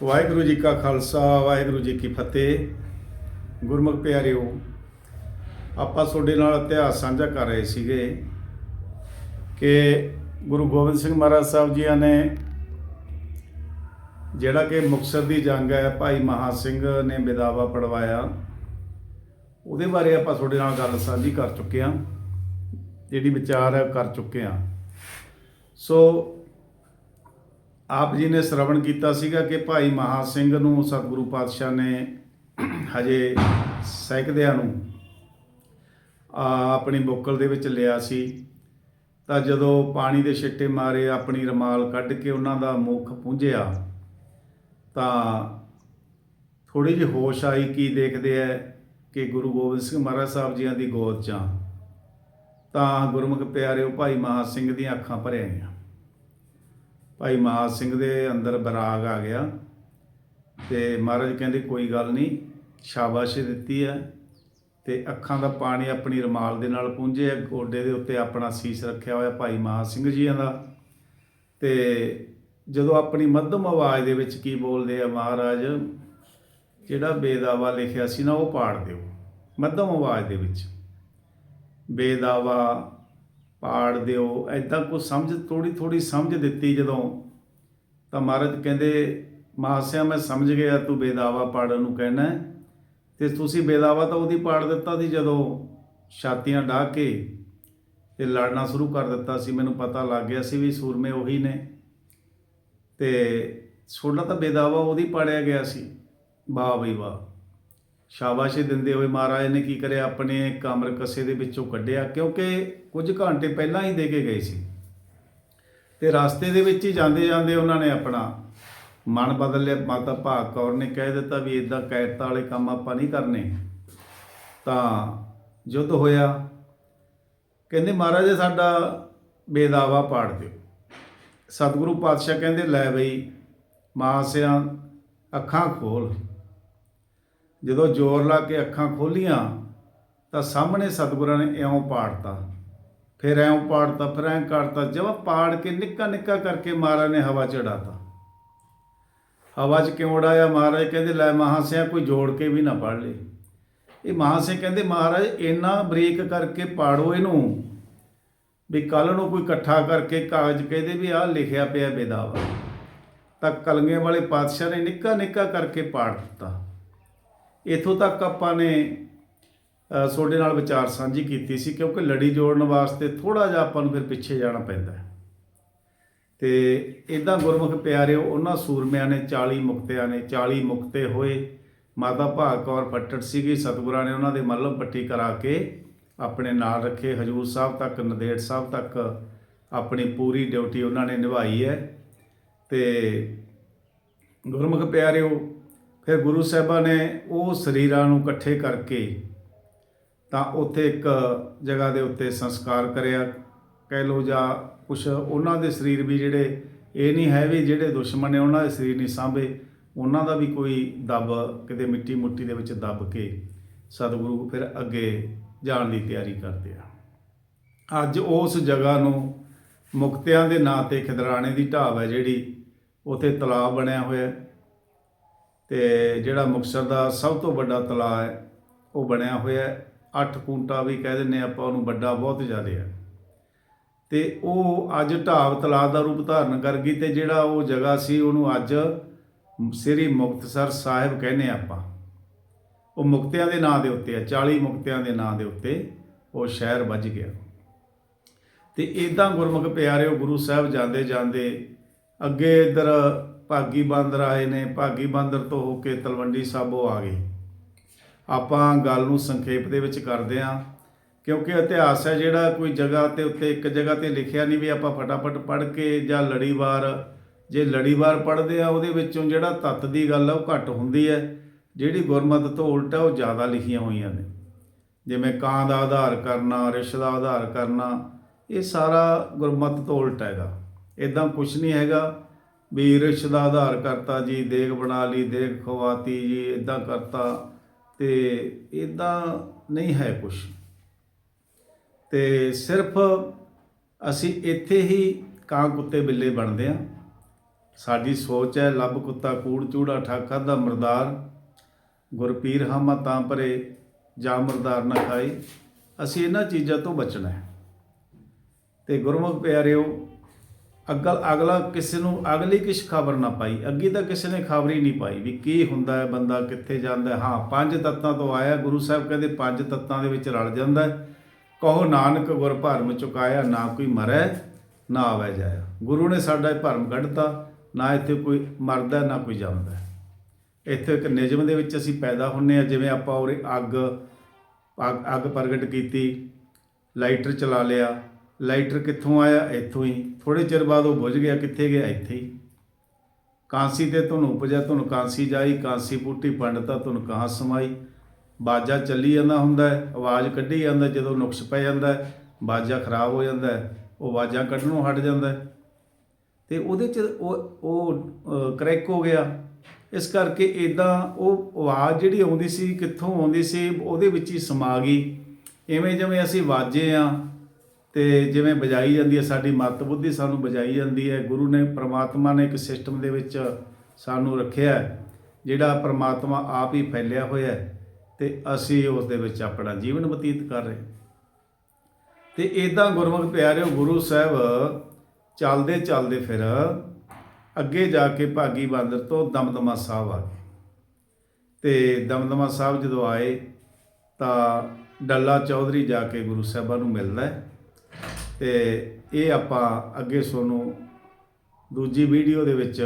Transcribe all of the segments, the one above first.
ਵਾਹਿਗੁਰੂ ਜੀ ਕਾ ਖਾਲਸਾ, ਵਾਹਿਗੁਰੂ ਜੀ ਕੀ ਫਤਿਹ। ਗੁਰਮੁਖ ਪਿਆਰਿਓ, ਆਪਾਂ ਤੁਹਾਡੇ ਨਾਲ ਇਤਿਹਾਸ ਸਾਂਝਾ ਕਰ ਰਹੇ ਸੀਗੇ ਕਿ ਗੁਰੂ ਗੋਬਿੰਦ ਸਿੰਘ ਮਹਾਰਾਜ ਸਾਹਿਬ ਜੀਆਂ ਨੇ ਜਿਹੜਾ ਕਿ ਮੁਕਤਸਰ ਦੀ ਜੰਗ ਹੈ, ਭਾਈ ਮਹਾ ਸਿੰਘ ਨੇ ਬਿਦਾਵਾ ਪੜਵਾਇਆ। ਉਹਦੇ ਬਾਰੇ ਆਪਾਂ ਤੁਹਾਡੇ ਨਾਲ ਗੱਲ ਸਾਂਝੀ ਕਰ ਚੁੱਕੇ ਹਾਂ, ਜਿਹੜੀ ਵਿਚਾਰ ਹੈ ਉਹ ਕਰ ਚੁੱਕੇ ਹਾਂ। ਸੋ ਆਪ ਜੀ ਨੇ ਸ਼ਰਵਣ ਕੀਤਾ ਸੀਗਾ ਕਿ ਭਾਈ ਮਹਾ ਸਿੰਘ ਨੂੰ ਸਤਿਗੁਰੂ ਪਾਤਸ਼ਾਹ ਨੇ ਹਜੇ ਸਹਿਕਦਿਆਂ ਨੂੰ ਆਪਣੀ ਬੋਕਲ ਦੇ ਵਿੱਚ ਲਿਆ ਸੀ। ਤਾਂ ਜਦੋਂ ਪਾਣੀ ਦੇ ਛਿੱਟੇ ਮਾਰੇ ਆਪਣੀ ਰਮਾਲ ਕੱਢ ਕੇ ਉਹਨਾਂ ਦਾ ਮੁਖ ਪੁੰਝਿਆ, ਤਾਂ ਥੋੜੀ ਜਿਹੀ ਹੋਸ਼ ਆਈ ਕੀ ਦੇਖਦੇ ਐ ਕਿ ਗੁਰੂ ਗੋਬਿੰਦ ਸਿੰਘ ਮਹਾਰਾਜ ਸਾਹਿਬ ਜੀਆਂ ਦੀ ਗੋਦ 'ਚ ਤਾਂ ਗੁਰਮੁਖ ਪਿਆਰਿਓ, ਭਾਈ ਮਹਾ ਸਿੰਘ ਦੀਆਂ ਅੱਖਾਂ ਭਰ ਆਈਆਂ ਭਾਈ ਮਹਾ ਸਿੰਘ ਦੇ ਅੰਦਰ ਬਰਾਗ ਆ ਗਿਆ ਤੇ ਮਹਾਰਾਜ ਕਹਿੰਦੇ ਕੋਈ ਗੱਲ ਨਹੀਂ, ਸ਼ਾਬਾਸ਼ ਦਿੱਤੀ ਹੈ ਤੇ ਅੱਖਾਂ ਦਾ ਪਾਣੀ ਆਪਣੀ ਰਮਾਲ ਦੇ ਨਾਲ ਪੂੰਝੇ ਗੋਡੇ ਦੇ ਉੱਤੇ ਆਪਣਾ ਸੀਸ ਰੱਖਿਆ ਹੋਇਆ ਭਾਈ ਮਹਾ ਸਿੰਘ ਜੀਆਂ ਦਾ। ਤੇ ਜਦੋਂ ਆਪਣੀ ਮੱਧਮ ਆਵਾਜ਼ ਦੇ ਵਿੱਚ ਕੀ ਬੋਲਦੇ ਆ ਮਹਾਰਾਜ, ਜਿਹੜਾ ਬੇਦਾਵਾ ਲਿਖਿਆ ਸੀ ਨਾ ਉਹ ਪਾੜ ਦਿਓ, ਮੱਧਮ ਆਵਾਜ਼ ਦੇ ਵਿੱਚ। ਬੇਦਾਵਾ ਪਾੜ ਦਿਓ। ਐਦਾਂ ਕੁਝ ਸਮਝ ਥੋੜੀ ਥੋੜੀ ਸਮਝ ਦਿੱਤੀ ਜਦੋਂ। ਤਾਂ ਮਹਾਰਾਜ ਕਹਿੰਦੇ ਮਾਸਿਆ ਮੈਂ ਸਮਝ ਗਿਆ ਤੂੰ ਬੇਦਾਵਾ ਪਾੜਨ ਨੂੰ ਕਹਿਣਾ ਹੈ। ਤੇ ਤੁਸੀਂ ਬੇਦਾਵਾ ਤਾਂ ਉਹਦੀ ਪਾੜ ਦਿੱਤਾ ਸੀ ਜਦੋਂ ਛਾਤੀਆਂ ਢਾਹ ਕੇ ਤੇ ਲੜਨਾ ਸ਼ੁਰੂ ਕਰ ਦਿੱਤਾ ਸੀ। ਮੈਨੂੰ ਪਤਾ ਲੱਗ ਗਿਆ ਸੀ ਵੀ ਸੂਰਮੇ ਉਹੀ ਨੇ। ਤੇ ਛੋਟਾ ਤਾਂ ਬੇਦਾਵਾ ਉਹਦੀ ਪਾੜਿਆ ਗਿਆ ਸੀ। ਵਾਹ ਬਈ ਵਾਹ। ਸ਼ਾਬਾਸ਼ੇ ਦਿੰਦੇ ਹੋਏ ਮਹਾਰਾਜ ਨੇ ਕੀ ਕਰਿਆ? ਆਪਣੇ ਕਮਰ ਕਸੇ ਦੇ ਵਿੱਚੋਂ ਕੱਢਿਆ। ਕਿਉਂਕਿ ਕੁਝ ਘੰਟੇ ਪਹਿਲਾਂ ਹੀ ਦੇ ਕੇ ਗਏ ਸੀ। ਤੇ ਰਸਤੇ ਦੇ ਵਿੱਚ ਹੀ ਜਾਂਦੇ ਜਾਂਦੇ ਉਹਨਾਂ ਨੇ ਆਪਣਾ ਮਨ ਬਦਲ ਲਿਆ। ਮਾਤਾ ਭਾਗ ਕੌਰ ਨੇ ਕਹਿ ਦਿੱਤਾ ਵੀ ਇਦਾਂ ਕੈਰਤਾ ਵਾਲੇ ਕੰਮ ਆਪਾਂ ਨਹੀਂ ਕਰਨੇ। ਤਾਂ ਯੁੱਧ ਹੋਇਆ। ਕਹਿੰਦੇ ਮਹਾਰਾਜ ਸਾਡਾ ਬੇਦਾਵਾ ਪਾੜ ਦਿਓ। ਸਤਿਗੁਰੂ ਪਾਤਸ਼ਾਹ ਕਹਿੰਦੇ, ਲੈ ਬਈ, ਮਾਸਿਆਂ ਅੱਖਾਂ ਖੋਲ। ਜਦੋਂ ਜ਼ੋਰ ਲਾ ਕੇ ਅੱਖਾਂ ਖੋਲੀਆਂ, ਤਾਂ ਸਾਹਮਣੇ ਸਤਿਗੁਰਾਂ ਨੇ ਇਉਂ ਪਾੜਤਾ ਫਿਰ ਐਂ ਪਾੜਤਾ ਫਿਰ ਐਂ ਕਰਤਾ ਜਦ ਪਾੜ ਕੇ ਨਿੱਕਾ ਨਿੱਕਾ ਕਰਕੇ ਮਹਾਰਾਜ ਨੇ ਹਵਾ ਚ ਉਡਾਤਾ ਹਵਾ 'ਚ ਕਿਉਂ ਉਡਾਇਆ ਮਹਾਰਾਜ? ਕਹਿੰਦੇ, ਲੈ ਮਹਾਸਿਆ ਕੋਈ ਜੋੜ ਕੇ ਵੀ ਨਾ ਪੜ ਲੇ। ਇਹ ਮਹਾਸੇ ਕਹਿੰਦੇ, ਮਹਾਰਾਜ, ਇੰਨਾ ਬਰੀਕ ਕਰਕੇ ਪਾੜੋ ਇਹਨੂੰ। ਵੀ ਕੱਲ ਨੂੰ ਕੋਈ ਇਕੱਠਾ ਕਰਕੇ ਕਾਗਜ਼ ਕਹਿੰਦੇ ਵੀ ਆਹ ਲਿਖਿਆ ਪਿਆ ਬੇਦਾਵਾ। ਤਾਂ ਕਲਗੇ ਵਾਲੇ ਪਾਤਸ਼ਾਹ ਨੇ ਨਿੱਕਾ ਨਿੱਕਾ ਕਰਕੇ ਪਾੜ ਦਿੱਤਾ। ਇਥੋਂ ਤੱਕ ਆਪਾਂ ਨੇ ਤੁਹਾਡੇ ਨਾਲ ਵਿਚਾਰ ਸਾਂਝੀ ਕੀਤੀ ਸੀ ਕਿਉਂਕਿ ਲੜੀ ਜੋੜਨ ਵਾਸਤੇ ਥੋੜਾ ਜਿਹਾ ਆਪਾਂ ਨੂੰ ਫਿਰ ਪਿੱਛੇ ਜਾਣਾ ਪੈਂਦਾ ਹੈ। ਤੇ ਇਦਾਂ ਗੁਰਮੁਖ ਪਿਆਰਿਓ, ਉਹਨਾਂ ਸੂਰਮਿਆਂ ਨੇ 40 ਮੁਕਤਿਆਂ ਨੇ 40 ਮੁਕਤੇ ਹੋਏ। ਮਾਤਾ ਭਾਗ ਕੌਰ ਫੱਟੜ ਸੀਗੀ, ਸਤਿਗੁਰਾਂ ਨੇ ਉਹਨਾਂ ਦੇ ਮੱਲਮ ਪੱਟੀ ਕਰਾ ਕੇ ਆਪਣੇ ਨਾਲ ਰੱਖੇ। ਹਜੂਰ ਸਾਹਿਬ ਤੱਕ, ਨੰਦੇੜ ਸਾਹਿਬ ਤੱਕ ਆਪਣੀ ਪੂਰੀ ਡਿਊਟੀ ਉਹਨਾਂ ਨੇ ਨਿਭਾਈ ਹੈ। ਤੇ ਗੁਰਮੁਖ ਪਿਆਰਿਓ, ਫਿਰ ਗੁਰੂ ਸਾਹਿਬਾਂ ਨੇ ਉਹ ਸਰੀਰਾਂ ਨੂੰ ਇਕੱਠੇ ਕਰਕੇ ਤਾਂ ਉੱਥੇ ਇੱਕ ਜਗ੍ਹਾ ਦੇ ਉੱਤੇ ਸੰਸਕਾਰ ਕਰਿਆ। ਕਹਿ ਲੋ ਜਾਂ ਕੁਛ ਉਹਨਾਂ ਦੇ ਸਰੀਰ ਵੀ ਜਿਹੜੇ, ਇਹ ਨਹੀਂ ਹੈ ਵੀ ਜਿਹੜੇ ਦੁਸ਼ਮਣ ਨੇ ਉਹਨਾਂ ਦੇ ਸਰੀਰ ਨਹੀਂ ਸਾਂਭੇ, ਉਹਨਾਂ ਦਾ ਵੀ ਕੋਈ ਦਬ ਕਿਤੇ ਮਿੱਟੀ ਮੁੱਟੀ ਦੇ ਵਿੱਚ ਦਬ ਕੇ ਸਤਿਗੁਰੂ ਫਿਰ ਅੱਗੇ ਜਾਣ ਦੀ ਤਿਆਰੀ ਕਰਦੇ ਆ। ਅੱਜ ਉਸ ਜਗ੍ਹਾ ਨੂੰ ਮੁਕਤਿਆਂ ਦੇ ਨਾਂ ਤੇ ਖਿਦਰਾਣੇ ਦੀ ਢਾਬ ਹੈ ਜਿਹੜੀ ਉਥੇ ਤਲਾਬ ਬਣਿਆ ਹੋਇਆ ਹੈ। ਤੇ ਜਿਹੜਾ ਮੁਕਤਸਰ ਦਾ ਸਭ ਤੋਂ ਵੱਡਾ ਤਲਾਬ ਹੈ, ਉਹ ਬਣਿਆ ਹੋਇਆ 8 ਕੁੰਟਾ ਵੀ ਕਹਿ ਦਿੰਨੇ ਆਪਾਂ ਉਹਨੂੰ ਵੱਡਾ ਬਹੁਤ ਜ਼ਿਆਦਾ ਹੈ। ਤੇ ਉਹ ਅੱਜ ਢਾਬ ਤਲਾਬ ਦਾ ਰੂਪ ਧਾਰਨ ਕਰ ਗਈ ਤੇ ਜਿਹੜਾ ਉਹ ਜਗ੍ਹਾ ਸੀ ਉਹਨੂੰ ਅੱਜ ਸ੍ਰੀ ਮੁਕਤਸਰ ਸਾਹਿਬ ਕਹਿੰਦੇ ਆਪਾਂ। ਉਹ ਮੁਕਤਿਆਂ ਦੇ ਨਾਂ ਦੇ ਉੱਤੇ ਆ 40 ਮੁਕਤਿਆਂ ਦੇ ਨਾਂ ਦੇ ਉੱਤੇ ਉਹ ਸ਼ਹਿਰ ਵੱਜ ਗਿਆ। ਤੇ ਇਦਾਂ ਗੁਰਮੁਖ ਪਿਆਰਿਓ, ਗੁਰੂ ਸਾਹਿਬ ਜਾਂਦੇ ਜਾਂਦੇ ਅੱਗੇ ਇਧਰ ਭਾਗੀ ਬਾਂਦਰ ਆਏ ਨੇ, ਭਾਗੀ ਬਾਂਦਰ ਤੋਂ ਹੋ ਕੇ ਤਲਵੰਡੀ ਸਾਬੋ ਆ ਗਏ। ਆਪਾਂ ਗੱਲ ਨੂੰ ਸੰਖੇਪ ਦੇ ਵਿੱਚ ਕਰਦੇ ਹਾਂ, ਕਿਉਂਕਿ ਇਤਿਹਾਸ ਹੈ ਜਿਹੜਾ ਕੋਈ ਜਗ੍ਹਾ ਤੇ ਉੱਤੇ ਇੱਕ ਜਗ੍ਹਾ ਤੇ ਲਿਖਿਆ ਨਹੀਂ ਵੀ ਆਪਾਂ ਫਟਾਫਟ ਪੜ੍ਹ ਕੇ ਜਾਂ ਲੜੀਵਾਰ, ਜੇ ਲੜੀਵਾਰ ਪੜ੍ਹਦੇ ਆ ਉਹਦੇ ਵਿੱਚੋਂ ਜਿਹੜਾ ਤੱਤ ਦੀ ਗੱਲ ਆ ਉਹ ਘੱਟ ਹੁੰਦੀ ਹੈ, ਜਿਹੜੀ ਗੁਰਮਤਿ ਤੋਂ ਉਲਟਾ ਉਹ ਜ਼ਿਆਦਾ ਲਿਖੀਆਂ ਹੋਈਆਂ ਨੇ। ਜਿਵੇਂ ਕਾਂ ਦਾ ਆਧਾਰ ਕਰਨਾ, ਰਿਸ਼ ਦਾ ਆਧਾਰ ਕਰਨਾ, ਇਹ ਸਾਰਾ ਗੁਰਮਤਿ ਤੋਂ ਉਲਟਾ ਹੈਗਾ। ਇਦਾਂ ਕੁਝ ਨਹੀਂ ਹੈਗਾ ਵੀ ਰਿਸ਼ ਦਾ ਆਧਾਰ ਕਰਤਾ ਜੀ, ਦੇਗ ਬਣਾ ਲਈ, ਦੇਗ ਖਵਾਤੀ ਜੀ ਇਦਾਂ ਕਰਤਾ। ਤੇ ਇਦਾਂ ਨਹੀਂ ਹੈ ਕੁਝ ਤੇ ਸਿਰਫ ਅਸੀਂ ਇੱਥੇ ਹੀ ਕਾਂ ਕੁੱਤੇ ਬਿੱਲੇ ਬਣਦੇ ਆ ਸਾਡੀ ਸੋਚ ਹੈ, ਲੱਭ ਕੁੱਤਾ, ਕੂੜ, ਚੂੜਾ ਠਾਕਾ ਦਾ ਮਰਦਾਰ ਗੁਰਪੀਰ ਹਾਮਾ ਤਾਂ ਪਰੇ, ਜਾ ਮਰਦਾਰ ਨਾ ਖਾਈ। ਅਸੀਂ ਇਹਨਾਂ ਚੀਜ਼ਾਂ ਤੋਂ ਬਚਣਾ ਹੈ। ਤੇ ਗੁਰਮੁਖ ਪਿਆਰਿਓ ਅਗਲ ਅਗਲਾ ਕਿਸੇ ਨੂੰ ਅਗਲੀ ਕਿਛ ਖਬਰ ਨਾ ਪਾਈ, ਅੱਗੇ ਤਾਂ ਕਿਸੇ ਨੇ ਖਬਰ ਹੀ ਨਹੀਂ ਪਾਈ ਵੀ ਕੀ ਹੁੰਦਾ ਹੈ, ਬੰਦਾ ਕਿੱਥੇ ਜਾਂਦਾ ਹਾਂ। ਪੰਜ ਤੱਤਾਂ ਤੋਂ ਆਇਆ, ਗੁਰੂ ਸਾਹਿਬ ਕਹਿੰਦੇ ਪੰਜ ਤੱਤਾਂ ਦੇ ਵਿੱਚ ਰਲ ਜਾਂਦਾ ਕਹੋ ਨਾਨਕ ਗੁਰ ਭਰਮ ਚੁਕਾਇਆ, ਨਾ ਕੋਈ ਮਰੈ, ਨਾ ਆਵੇ ਜਾਇਆ। ਗੁਰੂ ਨੇ ਸਾਡਾ ਇਹ ਭਰਮ ਕੱਢਤਾ, ਨਾ ਇੱਥੇ ਕੋਈ ਮਰਦਾ, ਨਾ ਕੋਈ ਜਾਂਦਾ ਇੱਥੇ ਇੱਕ ਨਿਯਮ ਦੇ ਵਿੱਚ ਅਸੀਂ ਪੈਦਾ ਹੁੰਨੇ ਆ ਜਿਵੇਂ ਆਪਾਂ ਉਰੇ ਅੱਗ ਅੱਗ ਅੱਗ ਪ੍ਰਗਟ ਕੀਤੀ, ਲਾਈਟਰ ਚਲਾ ਲਿਆ ਲਾਈਟਰ ਕਿੱਥੋਂ ਆਇਆ? ਇੱਥੋਂ ਹੀ। ਥੋੜੇ ਚਿਰ ਬਾਅਦ ਉਹ ਬੁਝ ਗਿਆ। ਕਿੱਥੇ ਗਿਆ? ਇੱਥੇ ਹੀ। ਕਾਂਸੀ ਤੇ ਧੁਨ ਉਪਜਿਆ। ਧੁਨ ਕਾਂਸੀ ਜਾਈ। ਕਾਂਸੀ ਬੂਟੀ ਪੰਡਤਾ ਧੁਨ ਕਹਾਂ ਸਮਾਈ। ਬਾਜਾ ਚੱਲੀ ਜਾਂਦਾ ਹੁੰਦਾ ਹੈ। ਆਵਾਜ਼ ਕੱਢੀ ਜਾਂਦਾ ਜਦੋਂ ਨੁਕਸ ਪੈ ਜਾਂਦਾ ਹੈ, ਬਾਜਾ ਖਰਾਬ ਹੋ ਜਾਂਦਾ ਹੈ। ਉਹ ਆਵਾਜ਼ਾਂ ਕੱਢਣੋਂ ਹਟ ਜਾਂਦਾ ਹੈ। ਤੇ ਉਹਦੇ ਚ ਉਹ ਉਹ ਕਰੈਕ ਹੋ ਗਿਆ। ਇਸ ਕਰਕੇ ਇਦਾਂ ਉਹ ਆਵਾਜ਼ ਜਿਹੜੀ ਆਉਂਦੀ ਸੀ, ਕਿੱਥੋਂ ਆਉਂਦੀ ਸੀ, ਉਹਦੇ ਵਿੱਚ ਹੀ ਸਮਾ ਗਈ। ਐਵੇਂ ਜਿਵੇਂ ਅਸੀਂ ਵਾਜੇ ਆ ਤੇ ਜਿਵੇਂ ਬਜਾਈ ਜਾਂਦੀ ਹੈ, ਸਾਡੀ ਮਤ ਬੁੱਧੀ ਸਾਨੂੰ ਬਜਾਈ ਜਾਂਦੀ ਹੈ। ਗੁਰੂ ਨੇ, ਪ੍ਰਮਾਤਮਾ ਨੇ ਇੱਕ ਸਿਸਟਮ ਦੇ ਵਿੱਚ ਸਾਨੂੰ ਰੱਖਿਆ ਜਿਹੜਾ ਪ੍ਰਮਾਤਮਾ ਆਪ ਹੀ ਫੈਲਿਆ ਹੋਇਆ ਹੈ ਤੇ ਅਸੀਂ ਉਸ ਦੇ ਵਿੱਚ ਆਪਣਾ ਜੀਵਨ ਬਤੀਤ ਕਰ ਰਹੇ ਤੇ ਇਦਾਂ ਗੁਰਮੁਖ ਪਿਆਰਿਓ, ਗੁਰੂ ਸਾਹਿਬ ਚੱਲਦੇ ਚੱਲਦੇ ਫਿਰ ਅੱਗੇ ਜਾ ਕੇ ਭਾਗੀ ਬਾਂਦਰ ਤੋਂ ਦਮਦਮਾ ਸਾਹਿਬ ਆ ਗਏ। ਤੇ ਦਮਦਮਾ ਸਾਹਿਬ ਜਦੋਂ ਆਏ ਤਾਂ ਡੱਲਾ ਚੌਧਰੀ ਜਾ ਕੇ ਗੁਰੂ ਸਾਹਿਬਾਂ ਨੂੰ ਮਿਲਦਾ ਹੈ। ਤੇ ਇਹ ਆਪਾਂ ਅੱਗੇ ਤੁਹਾਨੂੰ ਦੂਜੀ ਵੀਡੀਓ ਦੇ ਵਿੱਚ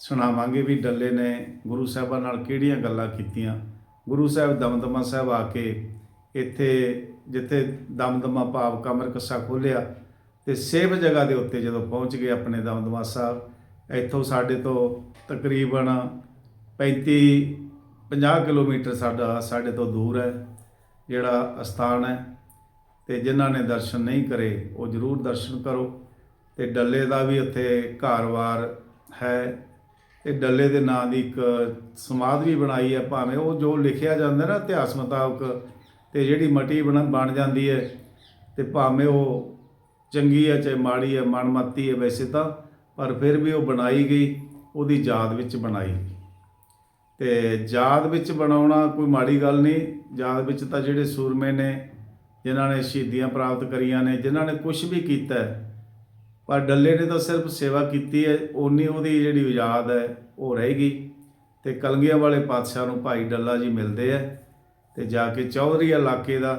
ਸੁਣਾਵਾਂਗੇ ਵੀ ਡੱਲੇ ਨੇ ਗੁਰੂ ਸਾਹਿਬਾਂ ਨਾਲ ਕਿਹੜੀਆਂ ਗੱਲਾਂ ਕੀਤੀਆਂ। ਗੁਰੂ ਸਾਹਿਬ ਦਮਦਮਾ ਸਾਹਿਬ ਆ ਕੇ ਇੱਥੇ ਜਿੱਥੇ ਦਮਦਮਾ ਭਾਵ ਕਮਰ ਕੱਸਾ ਖੋਲਿਆ ਤੇ ਸੇਵ ਜਗ੍ਹਾ ਦੇ ਉੱਤੇ ਜਦੋਂ ਪਹੁੰਚ ਗਏ ਆਪਣੇ ਦਮਦਮਾ ਸਾਹਿਬ, ਇੱਥੋਂ ਸਾਡੇ ਤੋਂ ਤਕਰੀਬਨ 35 50 ਕਿਲੋਮੀਟਰ ਸਾਡਾ ਸਾਡੇ ਤੋਂ ਦੂਰ ਹੈ, ਜਿਹੜਾ ਅਸਥਾਨ ਹੈ। ਤੇ ਜਿਨ੍ਹਾਂ ਨੇ ਦਰਸ਼ਨ ਨਹੀਂ ਕਰੇ, ਉਹ ਜ਼ਰੂਰ ਦਰਸ਼ਨ ਕਰੋ। ਤੇ ਡੱਲੇ ਦਾ ਵੀ ਉੱਥੇ ਘਰ-ਵਾਰ ਹੈ। ਤੇ ਡੱਲੇ ਦੇ ਨਾਂ ਦੀ ਇੱਕ ਸਮਾਧ ਵੀ ਬਣਾਈ ਹੈ, ਭਾਵੇਂ ਉਹ ਜੋ ਲਿਖਿਆ ਜਾਂਦਾ ਨਾ ਇਤਿਹਾਸ ਮੁਤਾਬਕ, ਤੇ ਜਿਹੜੀ ਮਟੀ ਬਣ ਬਣ ਜਾਂਦੀ ਹੈ, ਤੇ ਭਾਵੇਂ ਉਹ ਚੰਗੀ ਹੈ ਚਾਹੇ ਮਾੜੀ ਹੈ, ਮਨਮਤੀ ਹੈ, ਵੈਸੇ ਤਾਂ, ਪਰ ਫਿਰ ਵੀ ਉਹ ਬਣਾਈ ਗਈ, ਉਹਦੀ ਯਾਦ ਵਿੱਚ ਬਣਾਈ ਗਈ। ਤੇ ਯਾਦ ਵਿੱਚ ਬਣਾਉਣਾ ਕੋਈ ਮਾੜੀ ਗੱਲ ਨਹੀਂ, ਯਾਦ ਵਿੱਚ ਤਾਂ ਜਿਹੜੇ ਸੂਰਮੇ ਨੇ ਜਿਨ੍ਹਾਂ ਨੇ ਸ਼ਹੀਦੀਆਂ ਪ੍ਰਾਪਤ ਕਰੀਆਂ ਨੇ, ਜਿਨ੍ਹਾਂ ਨੇ ਕੁਝ ਵੀ ਕੀਤਾ ਪਰ ਡੱਲੇ ਨੇ ਤਾਂ ਸਿਰਫ ਸੇਵਾ ਕੀਤੀ ਹੈ ਉਨੀ ਉਹਦੀ ਜਿਹੜੀ ਯਾਦ ਹੈ, ਉਹ ਰਹੇਗੀ ਗਈ। ਤੇ ਕਲਗੀਆਂ ਵਾਲੇ ਪਾਤਸ਼ਾਹ ਨੂੰ ਭਾਈ ਡੱਲਾ ਜੀ ਮਿਲਦੇ ਆ ਤੇ ਜਾ ਕੇ ਚੌਧਰੀ ਇਲਾਕੇ ਦਾ,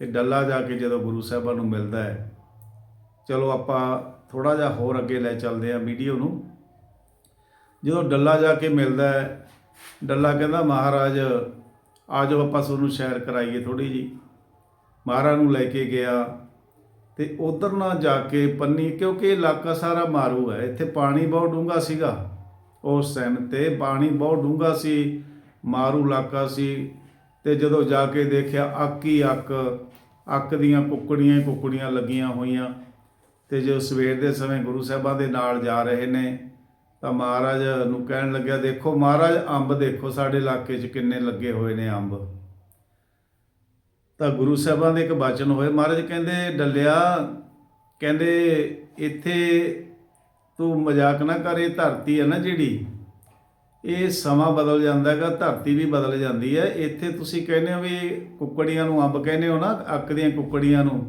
ਤੇ ਡੱਲਾ ਜਾ ਕੇ ਜਦੋਂ ਗੁਰੂ ਸਾਹਿਬਾਂ ਨੂੰ ਮਿਲਦਾ ਹੈ। ਚਲੋ ਆਪਾਂ ਥੋੜਾ ਜਿਹਾ ਹੋਰ ਅੱਗੇ ਲੈ ਚੱਲਦੇ ਆ ਵੀਡੀਓ ਨੂੰ। ਜਦੋਂ ਡੱਲਾ ਜਾ ਕੇ ਮਿਲਦਾ ਹੈ, ਡੱਲਾ ਕਹਿੰਦਾ, ਮਹਾਰਾਜ ਆਜੋ ਆਪਾਂ ਤੁਹਾਨੂੰ ਸ਼ੈਰ ਕਰਾਈਏ ਥੋੜੀ ਜੀ ਮਹਾਰਾਜ ਨੂੰ ਲੈ ਕੇ ਗਿਆ ਤੇ ਉਧਰ ਨਾ ਜਾ ਕੇ ਪੰਨੀ, ਕਿਉਂਕਿ ਇਹ ਇਲਾਕਾ ਸਾਰਾ ਮਾਰੂ ਹੈ। ਇੱਥੇ ਪਾਣੀ ਬਹੁਤ ਡੂੰਘਾ ਸੀਗਾ। ਉਸ ਟਾਈਮ ਤੇ ਪਾਣੀ ਬਹੁਤ ਡੂੰਘਾ ਸੀ, ਮਾਰੂ ਇਲਾਕਾ ਸੀ ਤੇ ਜਦੋਂ ਜਾ ਕੇ ਦੇਖਿਆ ਅੱਕ ਹੀ ਅੱਕ ਅੱਕ ਦੀਆਂ ਕੁੱਕੜੀਆਂ ਹੀ ਕੁੱਕੜੀਆਂ ਲੱਗੀਆਂ ਹੋਈਆਂ ਤੇ ਜੋ ਸਵੇਰ ਦੇ ਸਮੇਂ ਗੁਰੂ ਸਾਹਿਬਾਂ ਦੇ ਨਾਲ ਜਾ ਰਹੇ ਨੇ, ਤਾਂ ਮਹਾਰਾਜ ਨੂੰ ਕਹਿਣ ਲੱਗਿਆ, ਦੇਖੋ ਮਹਾਰਾਜ, ਅੰਬ ਦੇਖੋ ਸਾਡੇ ਇਲਾਕੇ 'ਚ ਕਿੰਨੇ ਲੱਗੇ ਹੋਏ ਨੇ ਅੰਬ। ਤਾਂ ਗੁਰੂ ਸਾਹਿਬਾਂ ਦੇ ਇੱਕ ਬਚਨ ਹੋਏ। ਮਹਾਰਾਜ ਕਹਿੰਦੇ, ਡੱਲਿਆ, ਕਹਿੰਦੇ, ਇੱਥੇ ਤੂੰ ਮਜ਼ਾਕ ਨਾ ਕਰ, ਇਹ ਧਰਤੀ ਹੈ ਨਾ ਜਿਹੜੀ, ਇਹ ਸਮਾਂ ਬਦਲ ਜਾਂਦਾ ਹੈਗਾ, ਧਰਤੀ ਵੀ ਬਦਲ ਜਾਂਦੀ ਹੈ। ਇੱਥੇ ਤੁਸੀਂ ਕਹਿੰਦੇ ਹੋ ਵੀ ਕੁੱਕੜੀਆਂ ਨੂੰ ਅੰਬ ਕਹਿੰਦੇ ਹੋ ਨਾ, ਅੱਕ ਦੀਆਂ ਕੁੱਕੜੀਆਂ ਨੂੰ,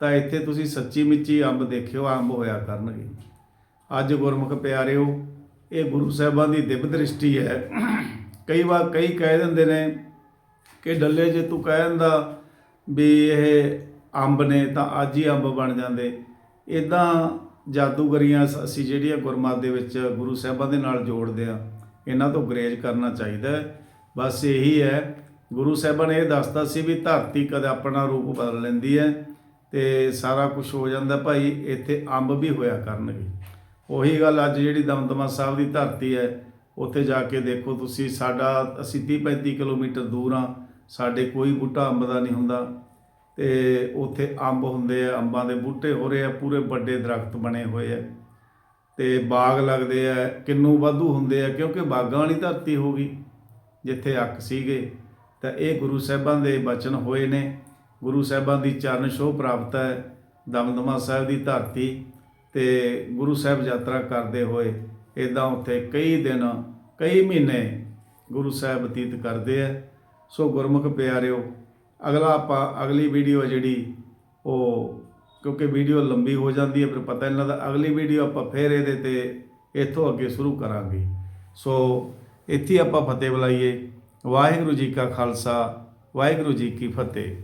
ਤਾਂ ਇੱਥੇ ਤੁਸੀਂ ਸੱਚੀ ਮਿੱਚੀ ਅੰਬ ਦੇਖਿਓ, ਅੰਬ ਹੋਇਆ ਕਰਨਗੇ। ਅੱਜ ਗੁਰਮੁਖ ਪਿਆਰਿਓ, ਇਹ ਗੁਰੂ ਸਾਹਿਬਾਂ ਦੀ ਦਿਵ ਦ੍ਰਿਸ਼ਟੀ ਹੈ। ਕਈ ਵਾਰ ਕਈ ਕਹਿ ਦਿੰਦੇ ਨੇ ਕਿ ਡੱਲੇ ਜੇ ਤੂੰ ਕਹਿ ਦਿੰਦਾ ਵੀ ਇਹ ਅੰਬ ਨੇ ਤਾਂ ਅੱਜ ਹੀ ਅੰਬ ਬਣ ਜਾਂਦੇ। ਇਦਾਂ ਜਾਦੂਗਰੀਆਂ ਅਸੀਂ ਜਿਹੜੀਆਂ ਗੁਰਮਤ ਦੇ ਵਿੱਚ ਗੁਰੂ ਸਾਹਿਬਾਂ ਦੇ ਨਾਲ ਜੋੜਦੇ ਆ ਇਹਨਾਂ ਤੋਂ ਗਰੇਜ ਕਰਨਾ ਚਾਹੀਦਾ ਬਸ ਇਹੀ ਹੈ, ਗੁਰੂ ਸਾਹਿਬਾਂ ਨੇ ਇਹ ਦੱਸਤਾ ਸੀ ਵੀ ਧਰਤੀ ਕਦੇ ਆਪਣਾ ਰੂਪ ਬਦਲ ਲੈਂਦੀ ਹੈ ਤੇ ਸਾਰਾ ਕੁਝ ਹੋ ਜਾਂਦਾ ਭਾਈ, ਇੱਥੇ ਅੰਬ ਵੀ ਹੋਇਆ ਕਰਨਗੇ। ਉਹੀ ਗੱਲ ਅੱਜ ਜਿਹੜੀ ਦਮਦਮਾ ਸਾਹਿਬ ਦੀ ਧਰਤੀ ਹੈ, ਉੱਥੇ ਜਾ ਕੇ ਦੇਖੋ ਤੁਸੀਂ, ਸਾਡਾ, ਅਸੀਂ 30 35 ਕਿਲੋਮੀਟਰ ਦੂਰ ਆ ਸਾਡੇ ਕੋਈ ਬੂਟਾ ਅੰਬ ਦਾ ਨਹੀਂ ਹੁੰਦਾ ਤੇ ਉੱਥੇ ਅੰਬ ਹੁੰਦੇ ਆ, ਅੰਬਾਂ ਦੇ ਬੂਟੇ ਹੋ ਰਹੇ ਆ, ਪੂਰੇ ਵੱਡੇ ਦਰਖਤ ਬਣੇ ਹੋਏ ਆ। ਤੇ ਬਾਗ ਲੱਗਦੇ ਆ, ਕਿੰਨੂ ਵਾਧੂ ਹੁੰਦੇ ਆ, ਕਿਉਂਕਿ ਬਾਗਾਂ ਵਾਲੀ ਧਰਤੀ ਹੋ ਗਈ, ਜਿੱਥੇ ਅੱਕ ਸੀਗੇ। ਤਾਂ ਇਹ ਗੁਰੂ ਸਾਹਿਬਾਂ ਦੇ ਬਚਨ ਹੋਏ ਨੇ। ਗੁਰੂ ਸਾਹਿਬਾਂ ਦੀ ਚਰਨ ਛੋਹ ਪ੍ਰਾਪਤ ਹੈ, ਦਮਦਮਾ ਸਾਹਿਬ ਦੀ ਧਰਤੀ ਤੇ ਗੁਰੂ ਸਾਹਿਬ ਯਾਤਰਾ ਕਰਦੇ ਹੋਏ ਇਦਾਂ ਉੱਥੇ ਕਈ ਦਿਨ, ਕਈ ਮਹੀਨੇ ਗੁਰੂ ਸਾਹਿਬ ਬਤੀਤ ਕਰਦੇ ਆ। ਸੋ ਗੁਰਮੁਖ ਪਿਆਰਿਓ, ਅਗਲਾ ਆਪਾਂ ਅਗਲੀ ਵੀਡੀਓ ਜਿਹੜੀ ਉਹ ਕਿਉਂਕਿ ਵੀਡੀਓ ਲੰਬੀ ਹੋ ਜਾਂਦੀ ਹੈ, ਫਿਰ ਪਤਾ ਨਹੀਂ ਲੱਗਦਾ, ਅਗਲੀ ਵੀਡੀਓ ਆਪਾਂ ਫੇਰ ਇਹਦੇ ਤੇ ਇੱਥੋਂ ਅੱਗੇ ਸ਼ੁਰੂ ਕਰਾਂਗੇ। ਸੋ ਇੱਥੇ ਆਪਾਂ ਫਤਿਹ ਬੁਲਾਈਏ। ਵਾਹਿਗੁਰੂ ਜੀ ਕਾ ਖਾਲਸਾ, ਵਾਹਿਗੁਰੂ ਜੀ ਕੀ ਫਤਿਹ।